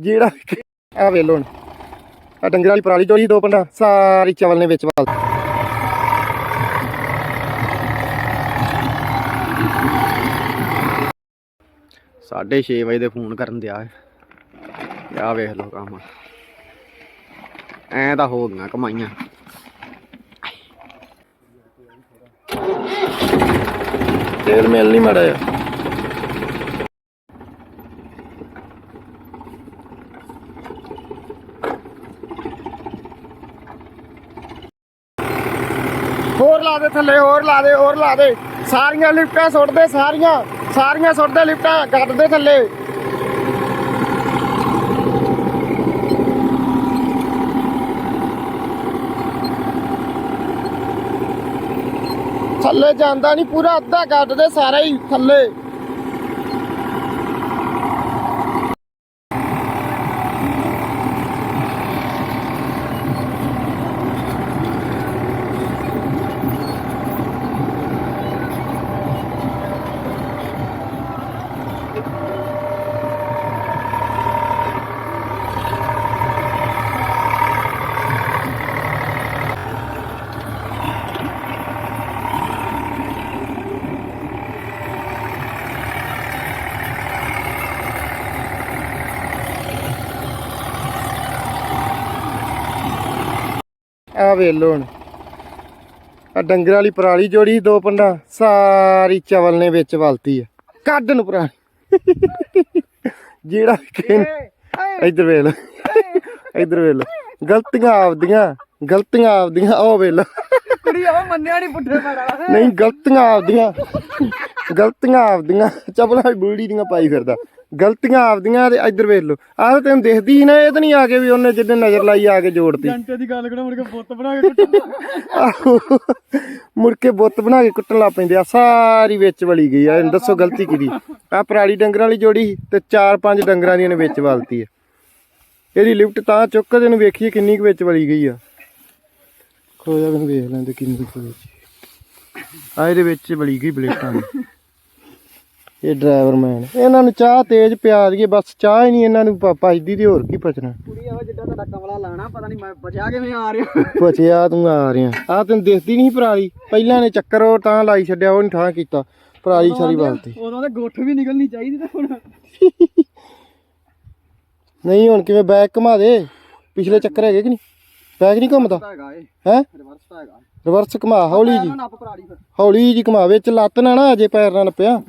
ਜਿਹੜਾ ਆ ਵੇਲੋ ਹੁਣ। ਆ ਡੰਗਰਾਂ ਵਾਲੀ ਪਰਾਲੀ ਚੋਰੀ ਦੋ ਪੰਡਾ ਸਾਰੀ ਚਵਲ ਨੇ ਵਿੱਚ ਵਾਲ। ਸਾਢੇ 6 ਵਜੇ ਦੇ ਫੋਨ ਕਰਨ ਦਿਆ ਆ ਵੇਖ ਲਓ ਕੰਮ। ਐ ਤਾਂ ਹੋ ਗਈਆਂ ਕਮਾਈਆਂ। ਤੇਲ ਮਿਲ ਨਹੀਂ ਮੜਾ ਹੋਰ ਲਾ ਦੇ ਥੱਲੇ, ਹੋਰ ਲਾ ਦੇ, ਹੋਰ ਲਾ ਦੇ। ਸਾਰੀਆਂ ਲਿਫਟਾਂ ਸੁੱਟ ਦੇ ਸਾਰੀਆਂ ਸਾਰੀਆਂ ਸੁੱਟ ਦੇ ਲਿਫਟਾਂ ਗੱਡ ਦੇ ਥੱਲੇ। ਥੱਲੇ ਜਾਂਦਾ ਨਹੀਂ, ਪੂਰਾ ਅੱਧਾ ਗੱਡ ਦੇ ਸਾਰਾ ਹੀ ਥੱਲੇ। ਆ ਵੇਲੋ ਹੁਣ। ਆ ਡੰਗਰ ਵਾਲੀ ਪਰਾਲੀ ਜੋੜੀ ਦੋ ਪੰਡਾ ਸਾਰੀ ਚਵਲ ਨੇ ਵਿੱਚ ਵਲਤੀ ਆ। ਕੱਢ ਨੂੰ ਪਰਾਲੀ ਜਿਹੜਾ ਕਿ ਇੱਧਰ ਵੇਖ ਲੋ ਇੱਧਰ ਵੇਖ ਲੋ ਗਲਤੀਆਂ ਆਪਦੀਆਂ ਗਲਤੀਆਂ ਆਪਦੀਆਂ ਉਹ ਵੇਖ ਲੋ ਕੁੜੀ ਆ ਮੰਨਿਆ ਨਹੀਂ ਪੁੱਠੇ ਪੈਣਾ ਨਹੀਂ ਗਲਤੀਆਂ ਆਪਦੀਆਂ। ਗਲਤੀਆਂ ਆਪਦੀਆਂ ਚਪਲਾਂ ਬੂੜੀ ਦੀਆਂ ਪਾਈ ਫਿਰਦਾ। ਗਲਤੀਆਂ ਆਪਦੀਆਂ ਤੇ ਇੱਧਰ ਵੇਖ ਲੋ ਆਹ ਤੈਨੂੰ ਦਿਖਦੀ ਹੀ ਨਾ ਇਹ ਤਾਂ ਨਹੀਂ ਆ ਕੇ ਵੀ ਉਹਨੇ ਜਿੱਦਾਂ ਨਜ਼ਰ ਲਾਈ ਆ ਕੇ ਜੋੜਤੀ। ਜੰਟੇ ਦੀ ਗੱਲ ਕਰੋ ਮੁੜ ਕੇ ਬੁੱਤ ਬਣਾ ਕੇ ਕੁੱਟਣਾ ਮੁੜ ਕੇ ਬੁੱਤ ਬਣਾ ਕੇ ਕੁੱਟਣ ਲੱਗ ਪੈਂਦੇ ਆ ਸਾਰੀ ਵਿੱਚ ਵਲੀ ਗਈ ਆ ਇਹਨੂੰ ਦੱਸੋ ਗਲਤੀ ਕਿਹਦੀ? ਆ ਪਰਾਲੀ ਡੰਗਰਾਂ ਵਾਲੀ ਜੋੜੀ ਸੀ ਤੇ ਚਾਰ ਪੰਜ ਡੰਗਰਾਂ ਦੀਆਂ ਨੇ ਵਿੱਚ ਵਲਤੀ ਆ। ਇਹਦੀ ਲਿਫਟ ਤਾਂ ਚੁੱਕ ਕੇ ਇਹਨੂੰ ਵੇਖੀਏ ਕਿੰਨੀ ਕੁ ਵਿੱਚ ਵਲੀ ਗਈ ਆ। ਖੋਜਾ ਨੂੰ ਵੇਖ ਲੈਂਦੇ ਕਿੰਨੀ ਕੁ ਵਿੱਚ। ਆ ਇਹਦੇ ਵਿੱਚ ਵਲੀ ਗਈ ਬਲੇਟਾਂ ਦੀ। ਇਹ ਡਰਾਈਵਰ ਮੈਨ ਇਹਨਾਂ ਨੂੰ ਚਾਹ ਤੇਜ਼ ਪਿਆ ਦਈਏ ਬਸ ਚਾਹ ਹੀ ਨਹੀਂ ਇਹਨਾਂ ਨੂੰ ਪ- ਪਚਦੀ ਤੇ ਹੋਰ ਕੀ ਪਚਣਾ ਕੁੜੀ ਆ ਜਿੱਦਾਂ ਤੁਹਾਡਾ ਕਮਲਾ ਲਾਣਾ ਪਤਾ ਨਹੀਂ ਮੈਂ ਬਚਿਆ ਕਿਵੇਂ ਆ ਰਿਹਾ। ਬਚਿਆ ਤੂੰ ਆ ਰਿਹਾ। ਆ ਤੈਨੂੰ ਦਿਖਦੀ ਨਹੀਂ ਪਰਾਲੀ। ਪਹਿਲਾਂ ਨੇ ਚੱਕਰ ਉਹ ਤਾਂ ਲਾਈ ਛੱਡਿਆ ਉਹ ਨਹੀਂ ਠਾਂ ਕੀਤਾ। ਪਰਾਲੀ ਸਾਰੀ ਬਾਲਤੀ। ਉਦੋਂ ਤੇ ਗੁੱਠ ਵੀ ਨਿਕਲਣੀ ਚਾਹੀਦੀ ਤੇ ਹੁਣ। ਨਹੀਂ ਹੁਣ ਕਿਵੇਂ ਬੈਕ ਘੁਮਾ ਦੇ? ਪਿਛਲੇ ਚੱਕਰ ਹੈਗੇ ਕਿ ਨਹੀਂ? ਬੈਕ ਨਹੀਂ ਘੁੰਮਦਾ? ਹੈ? ਰਿਵਰਸ ਤਾਂ ਹੈਗਾ ਰਿਵਰਸ ਘੁਮਾ ਹੌਲੀ ਜੀ। ਹੌਲੀ ਜੀ ਘੁਮਾ ਵਿੱਚ ਲੱਤ ਨਾ ਨਾ ਅਜੇ ਪੈਰ ਨਾਲ ਪਿਆ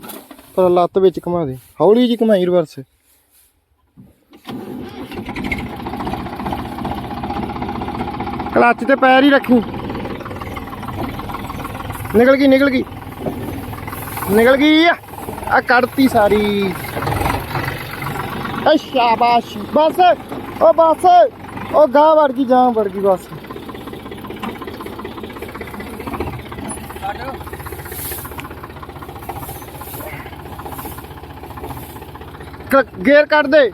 ਪਰ ਲੱਤ ਵਿੱਚ ਘੁਮਾ ਦੇ। ਹੌਲੀ ਜੀ ਘੁਮਾਈ ਰਿਵਰਸ। ਕਲੱਚ ਤੇ ਪੈਰ ਹੀ ਰੱਖੀ। ਨਿਕਲ ਗਈ ਨਿਕਲ ਗਈ। ਨਿਕਲ ਗਈ ਆ। ਕੱਢਤੀ ਸਾਰੀ। ਆ ਸ਼ਾਬਾਸ਼। ਬਸ। ਉਹ ਬਸ। ਉਹ ਗਾਂ ਵੜ ਗਈ ਜਾਂ ਵੜ ਗਈ ਬਸ। ਗੇਅਰ ਕੱਢ ਦੇ।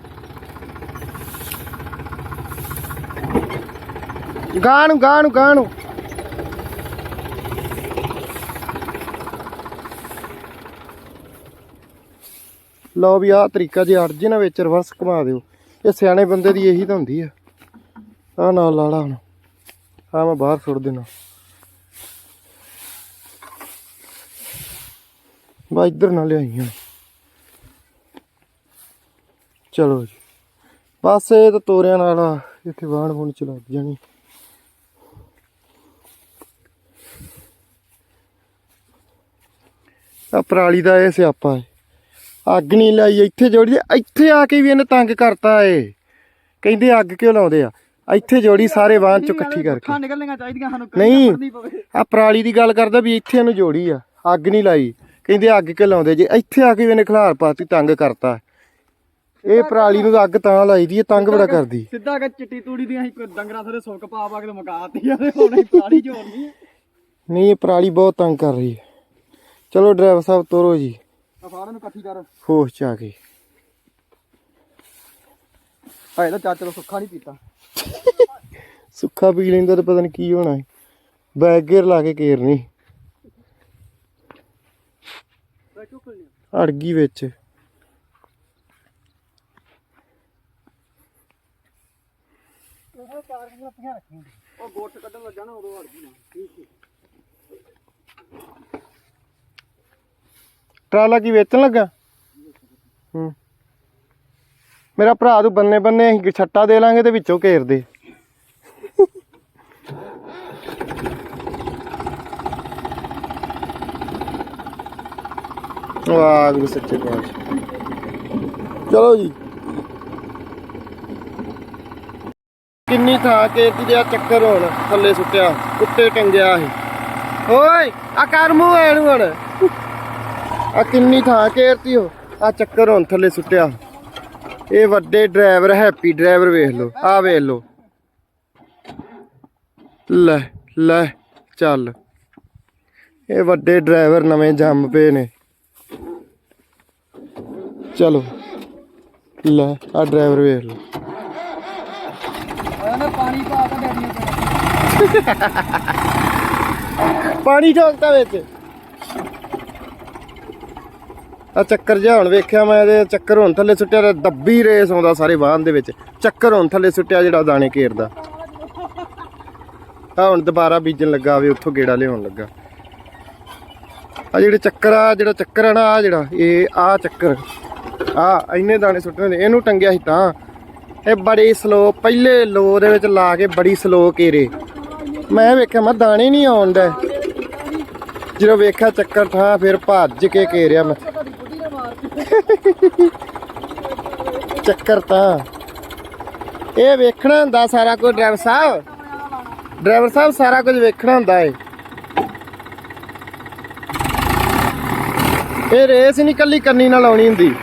ਗਾਂ ਨੂੰ ਗਾਂ ਨੂੰ ਗਾਂ ਨੂੰ ਲਓ ਵੀ ਆਹ ਤਰੀਕਾ ਜੇ ਅੜ ਜੇ ਵਿੱਚ ਰਿਵਰਸ ਘੁਮਾ ਦਿਓ। ਇਹ ਸਿਆਣੇ ਬੰਦੇ ਦੀ ਇਹੀ ਤਾਂ ਹੁੰਦੀ ਆ। ਆਹ ਨਾਲ ਲਾੜਾ ਹੁਣ। ਆ ਮੈਂ ਬਾਹਰ ਸੁੱਟ ਦੇਣਾ। ਬਾ ਇੱਧਰ ਨਾ ਲਿਆਈ ਹਾਂ ਚਲੋ ਜੀ। ਬਸ ਇਹ ਤਾਂ ਤੋਰਿਆਂ ਨਾਲ ਇੱਥੇ ਵਾਹਣ ਵੁਣ ਚ ਲੱਗ ਜਾਣੀ। ਆ ਪਰਾਲੀ ਦਾ ਇਹ ਸਿਆਪਾ ਹੈ। ਅੱਗ ਨਹੀਂ ਲਾਈ ਇੱਥੇ ਜੋੜੀ ਇੱਥੇ ਆ ਕੇ ਵੀ ਇਹਨੇ ਤੰਗ ਕਰਤਾ ਏ। ਕਹਿੰਦੇ ਅੱਗ ਕਿਉਂ ਲਾਉਂਦੇ ਆ? ਇੱਥੇ ਜੋੜੀ ਸਾਰੇ ਵਾਹਨ ਚੋਂ ਇਕੱਠੀ ਕਰਕੇ। ਗੁੱਠਾਂ ਨਿਕਲਣੀਆਂ ਚਾਹੀਦੀਆਂ ਸਾਨੂੰ ਨਹੀਂ। ਆ ਪਰਾਲੀ ਦੀ ਗੱਲ ਕਰਦਾ ਵੀ ਇੱਥੇ ਇਹਨੂੰ ਜੋੜੀ ਆ ਅੱਗ ਨਹੀਂ ਲਾਈ। ਕਹਿੰਦੇ ਅੱਗ ਕਿਉਂ ਲਾਉਂਦੇ? ਜੇ ਇੱਥੇ ਆ ਕੇ ਵੀ ਇਹਨੇ ਖਿਲਾਰ ਪਾਤੀ ਤੰਗ ਕਰਤਾ। ਇਹ ਪਰਾਲੀ ਨੂੰ ਅੱਗ ਤਾਂ ਲਾਈ ਦੀ ਇਹ ਤੰਗ ਬੜਾ ਕਰਦੀ। ਸਿੱਧਾ ਕਿ ਚਿੱਟੀ ਤੂੜੀ ਦੀਆਂ ਅਸੀਂ ਡੰਗਰਾਂ ਥਲੇ ਸੁੱਕ ਪਾ ਪਾ ਕੇ ਮੁਕਾਤੀ ਆ ਤੇ ਹੁਣ ਅਸੀਂ ਪਰਾੜੀ ਝੋੜਨੀ ਆ। ਨਹੀਂ ਇਹ ਪਰਾਲੀ ਬਹੁਤ ਤੰਗ ਕਰ ਰਹੀ ਹੈ। ਚਲੋ ਡਰਾਈਵਰ ਸਾਹਿਬ ਤੋਰੋ ਜੀ। ਸਾਰਿਆਂ ਨੂੰ ਇਕੱਠੀ ਕਰ। ਹੋਸ਼ ਚ ਆ ਕੇ। ਹਾਏ ਤਾਂ ਚਾਚਾ ਦਾ ਸੁੱਖਾ ਨਹੀਂ ਪੀਤਾ। ਸੁੱਖਾ ਪੀ ਲੈਂਦਾ ਤਾਂ ਪਤਾ ਨਹੀਂ ਕੀ ਹੋਣਾ ਹੈ। ਬੈਕ ਗੇਅਰ ਲਾ ਕੇ ਕੇਰਨੀ ਅੜ ਗਈ ਵਿੱਚ। ਉਹ ਗੋਟ ਕੱਢਣ ਲੱਗਾ ਨਾ ਉਦੋਂ ਹਟ ਗਈ ਨਾ ਠੀਕ ਹੈ ਟਰਾਲਾ ਕੀ ਵੇਚਣ ਲੱਗਾ? ਹੂੰ। ਮੇਰਾ ਭਰਾ ਤੂੰ ਬੰਨੇ ਬੰਨੇ ਅਸੀਂ ਛੱਟਾ ਦੇ ਲਾਂਗੇ ਤੇ ਵਿੱਚੋਂ ਘੇਰ ਦੇ। ਵਾਹਿਗੁਰੂ ਸੱਚੇ ਪਾਤਸ਼ਾਹ। ਚਲੋ ਜੀ। ਕਿੰਨੀ ਥਾਂ ਕੇਤੀ ਦੇ ਚੱਕਰ ਹੋਣ, ਥੱਲੇ ਸੁੱਟਿਆ, ਕੁੱਤੇ ਟੰਗਿਆ ਸੀ। ਓਏ ਆ ਕਰ ਮੂੰਹ ਐ ਨੂੰ ਆ ਕਿੰਨੀ ਥਾਂ ਕੇਰਤੀ ਹੋ ਆ ਚੱਕਰ ਹੁਣ, ਥੱਲੇ ਸੁੱਟਿਆ। ਇਹ ਵੱਡੇ ਡਰਾਈਵਰ, ਹੈਪੀ ਡਰਾਈਵਰ ਵੇਖ ਲਓ ਆ ਵੇਖ ਲਓ। ਲੈ ਲੈ, ਚੱਲ। ਇਹ ਵੱਡੇ ਡਰਾਈਵਰ ਨਵੇਂ ਜੰਮ ਪਏ ਨੇ। ਚਲੋ, ਲੈ ਆ ਡਰਾਈਵਰ ਵੇਖ ਲਓ। ਪਾਣੀ ਪਾ ਤਾ ਡੈਡੀ ਪਾਣੀ ਠੋਕਤਾ ਵਿੱਚ। ਆ ਚੱਕਰ ਜਿਹਾ ਹੁਣ ਵੇਖਿਆ ਮੈਂ ਇਹਦੇ ਚੱਕਰ ਹੁਣ ਥੱਲੇ ਸੁੱਟਿਆ ਤੇ ਦੱਬੀ ਰੇਸ ਆਉਂਦਾ ਸਾਰੇ ਵਾਹਨ ਦੇ ਵਿੱਚ। ਚੱਕਰ ਹੁਣ ਥੱਲੇ ਸੁੱਟਿਆ ਜਿਹੜਾ ਦਾਣੇ ਘੇਰਦਾ ਆ ਹੁਣ ਦੁਬਾਰਾ ਬੀਜਣ ਲੱਗਾ ਆਵੇ ਉੱਥੋਂ ਗੇੜਾ ਲਿਆਉਣ ਲੱਗਾ। ਆ ਜਿਹੜੇ ਚੱਕਰ ਆ, ਜਿਹੜਾ ਚੱਕਰ ਆ ਨਾ ਆ ਜਿਹੜਾ, ਇਹ ਆ ਚੱਕਰ। ਆ ਇੰਨੇ ਦਾਣੇ ਸੁੱਟੇ ਹੁੰਦੇ ਇਹਨੂੰ ਟੰਗਿਆ ਸੀ ਤਾਂ। ਇਹ ਬੜੀ ਸਲੋ ਪਹਿਲੇ ਲੋ ਦੇ ਵਿੱਚ ਲਾ ਕੇ ਬੜੀ ਸਲੋ ਘੇਰੇ। ਮੈਂ ਵੇਖਿਆ, ਮੈਂ ਦਾਣੇ ਨਹੀਂ ਆਉਣ ਦਾ ਜਦੋਂ ਵੇਖਿਆ ਚੱਕਰ ਥਾਂ, ਫਿਰ ਭੱਜ ਕੇ ਘੇਰਿਆ ਮੈਂ। ਚੱਕਰ ਤਾਂ ਇਹ ਵੇਖਣਾ ਹੁੰਦਾ ਸਾਰਾ ਕੁਝ, ਡਰਾਈਵਰ ਸਾਹਿਬ। ਡਰਾਈਵਰ ਸਾਹਿਬ, ਸਾਰਾ ਕੁਝ ਵੇਖਣਾ ਹੁੰਦਾ ਏ। ਇਹ ਰੇਸ ਨਹੀਂ ਕੱਲੀ ਕੰਨੀ ਨਾਲ ਆਉਣੀ ਹੁੰਦੀ।